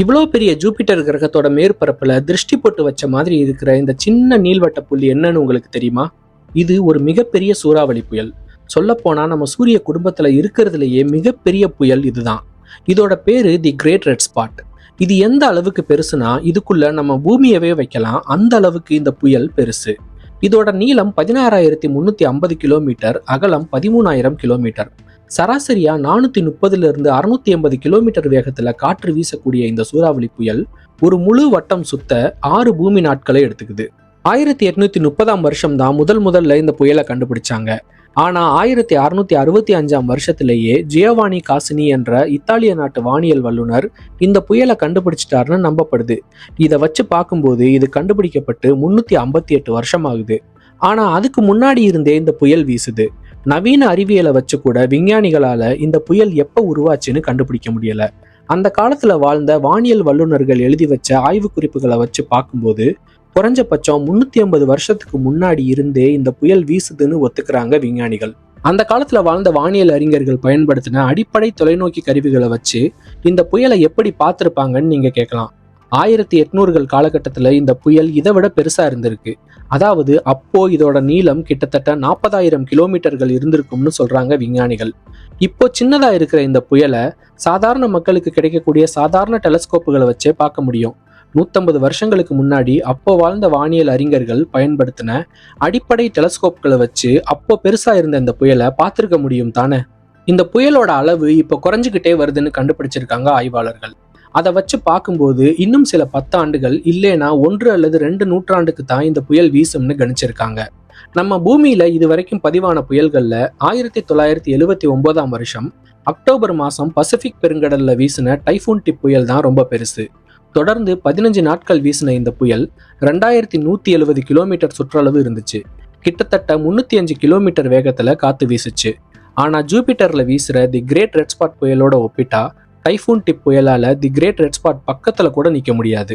இவ்வளோ பெரிய ஜூபிட்டர் கிரகத்தோட மேற்பரப்பில் திருஷ்டி போட்டு வச்ச மாதிரி இருக்கிற இந்த சின்ன நீள்வட்ட புள்ளி என்னன்னு உங்களுக்கு தெரியுமா? இது ஒரு மிகப்பெரிய சூறாவளி புயல். சொல்லப்போனால் நம்ம சூரிய குடும்பத்தில் இருக்கிறதுலையே மிகப்பெரிய புயல் இதுதான். இதோட பேரு தி கிரேட் ரெட் ஸ்பாட். இது எந்த அளவுக்கு பெருசுனா இதுக்குள்ள நம்ம பூமியவே வைக்கலாம். அந்த அளவுக்கு இந்த புயல் பெருசு. இதோட நீளம் பதினாறாயிரத்தி முன்னூத்தி ஐம்பது கிலோமீட்டர் அகலம் பதிமூணாயிரம் கிலோமீட்டர். சராசரியா நானூத்தி முப்பதுல இருந்து அறுநூத்தி எண்பது கிலோமீட்டர் வேகத்துல காற்று வீசக்கூடிய இந்த சூறாவளி புயல் ஒரு முழு வட்டம் சுத்த ஆறு பூமி நாட்களை எடுத்துக்குது. ஆயிரத்தி எட்நூத்தி முப்பதாம் வருஷம் தான் முதல் முதல்ல இந்த புயலை கண்டுபிடிச்சாங்க. ஆனா ஆயிரத்தி அறுநூத்தி அறுபத்தி அஞ்சாம் வருஷத்திலேயே ஜியோவானி காசினி என்ற இத்தாலிய நாட்டு வானியல் வல்லுனர் இந்த புயலை கண்டுபிடிச்சிட்டாருன்னு நம்பப்படுது. இதை வச்சு பார்க்கும்போது இது கண்டுபிடிக்கப்பட்டு முன்னூத்தி ஐம்பத்தி எட்டு வருஷம் ஆகுது ஆனா அதுக்கு முன்னாடி இருந்தே இந்த புயல் வீசுது. நவீன அறிவியலை வச்சு கூட விஞ்ஞானிகளால இந்த புயல் எப்ப உருவாச்சுன்னு கண்டுபிடிக்க முடியல. அந்த காலத்துல வாழ்ந்த வானியல் வல்லுநர்கள் எழுதி வச்ச ஆய்வு குறிப்புகளை வச்சு பார்க்கும்போது குறைஞ்சபட்சம் முன்னூத்தி ஐம்பது வருஷத்துக்கு முன்னாடி இருந்தே இந்த புயல் வீசுதுன்னு ஒத்துக்கிறாங்க விஞ்ஞானிகள். அந்த காலத்துல வாழ்ந்த வானியல் அறிஞர்கள் பயன்படுத்தின அடிப்படை தொலைநோக்கி கருவிகளை வச்சு இந்த புயலை எப்படி பார்த்துருப்பாங்கன்னு நீங்க கேட்கலாம். ஆயிரத்தி எட்நூறுகள் காலகட்டத்தில் இந்த புயல் இதை விட பெருசாக இருந்திருக்கு. அதாவது அப்போ இதோட நீளம் கிட்டத்தட்ட நாற்பதாயிரம் கிலோமீட்டர்கள் இருந்திருக்கும்னு சொல்றாங்க விஞ்ஞானிகள். இப்போ சின்னதாக இருக்கிற இந்த புயலை சாதாரண மக்களுக்கு கிடைக்கக்கூடிய சாதாரண டெலஸ்கோப்புகளை வச்சே பார்க்க முடியும். நூத்தம்பது வருஷங்களுக்கு முன்னாடி அப்போ வாழ்ந்த வானியல் அறிஞர்கள் பயன்படுத்தின அடிப்படை டெலஸ்கோப்களை வச்சு அப்போ பெருசாக இருந்த இந்த புயலை பார்த்துருக்க முடியும் தானே? இந்த புயலோட அளவு இப்போ குறைஞ்சுக்கிட்டே வருதுன்னு கண்டுபிடிச்சிருக்காங்க ஆய்வாளர்கள். அதை வச்சு பார்க்கும்போது இன்னும் சில பத்தாண்டுகள் இல்லைனா ஒன்று அல்லது ரெண்டு நூற்றாண்டுக்கு தான் இந்த புயல் வீசும்னு கணிச்சிருக்காங்க. நம்ம பூமியில இது வரைக்கும் பதிவான புயல்கள்ல ஆயிரத்தி தொள்ளாயிரத்தி எழுவத்தி ஒன்பதாம் வருஷம் அக்டோபர் மாசம் பசிபிக் பெருங்கடல்ல வீசின டைஃபூன் டிப் புயல் தான் ரொம்ப பெருசு. தொடர்ந்து பதினஞ்சு நாட்கள் வீசின இந்த புயல் ரெண்டாயிரத்தி நூத்தி எழுபது கிலோமீட்டர் சுற்றளவு இருந்துச்சு. கிட்டத்தட்ட முன்னூத்தி அஞ்சு கிலோமீட்டர் வேகத்துல காத்து வீசுச்சு. ஆனா ஜூபிட்டர்ல வீசுற தி கிரேட் ரெட் ஸ்பாட் புயலோட ஒப்பிட்டா டைஃபூன் டிப் புயலால தி கிரேட் ரெட் ஸ்பாட் பக்கத்துல கூட நிக்க முடியாது.